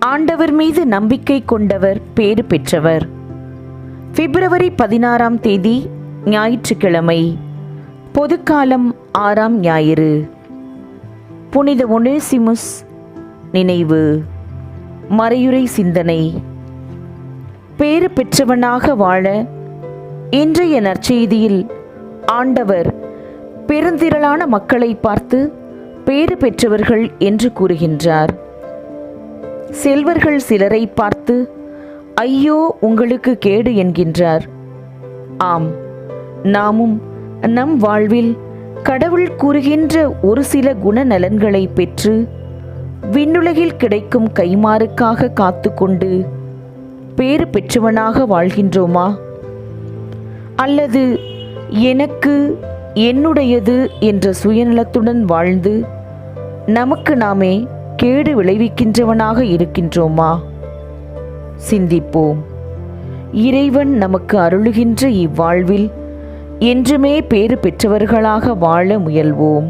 ஆண்டவர் மீது நம்பிக்கை கொண்டவர் பேறு பெற்றவர். பிப்ரவரி பதினாறாம் தேதி ஞாயிற்றுக்கிழமை பொதுக்காலம் ஆறாம் ஞாயிறு. புனித ஒனேசிமுஸ் நினைவு. மறையுறை சிந்தனை. பேறு பெற்றவனாக வாழ இன்றைய நற்செய்தியில் ஆண்டவர் பெருந்திரளான மக்களை பார்த்து பேறு பெற்றவர்கள் என்று கூறுகின்றார். செல்வர்கள் சிலரை பார்த்து ஐயோ உங்களுக்கு கேடு என்கின்றார். ஆம் நாமும் நம் வாழ்வில் கடவுள் கூறுகின்ற ஒரு சில குணநலன்களை பெற்று விண்ணுலகில் கிடைக்கும் கைமாறுக்காக காத்துக்கொண்டு பேறு பெற்றவனாக வாழ்கின்றோமா? அல்லது எனக்கு என்னுடையது என்ற சுயநலத்துடன் வாழ்ந்து நமக்கு நாமே கேடு விளைவிக்கின்றவனாக இருக்கின்றோமா? சிந்திப்போம் இறைவன் நமக்கு அருளுகின்ற இவ்வாழ்வில் என்றுமே பேறு பெற்றவர்களாக வாழ முயல்வோம்.